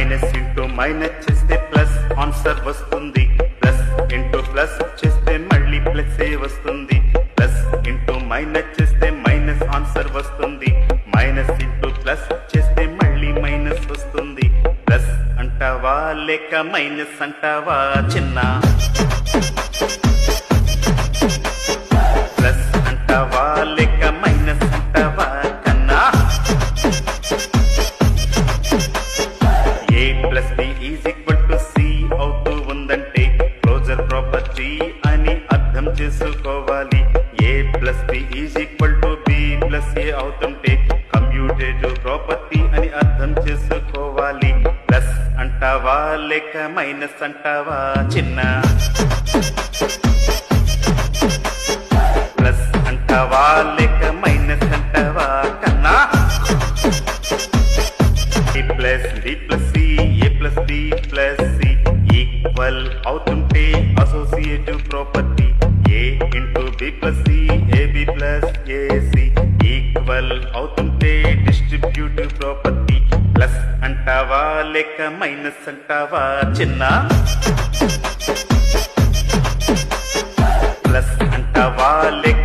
Minus into minus చేస్తే plus answer వస్తుంది. Plus into plus చేస్తే మళ్ళీ ప్లస్ ఏ వస్తుంది? ప్లస్ ఇంటూ మైనస్ చేస్తే మైనస్ ఆన్సర్ వస్తుంది. మైనస్ ఇంటూ ప్లస్ చేస్తే మళ్ళీ మైనస్ వస్తుంది. ప్లస్ అంటావా లేక మైనస్ అంటావా చిన్న? ప్లస్ అంటావా లేక plus B is equal to C అవుతూ ఉందంటే క్లోజర్ ప్రాపర్టీ అని అర్థం చేసుకోవాలి. A plus B is equal to B plus A అవుతుంటే కంప్యూటేటివ్ ప్రాపర్టీ అని అర్థం చేసుకోవాలి. ప్లస్ అంటావా లేక మైనస్ అంటావా చిన్న? ప్లస్ అంటావా లేక minus plus B plus C A plus B plus C. Equal అవుతుంటే associative property A into B plus C AB plus AC equal అవుతుంటే డిస్ట్రిబ్యూటివ్ ప్రాపర్టీ ప్లస్ అంటావా లేక మైనస్ అంటావా చిన్న? ప్లస్ అంటావా లేక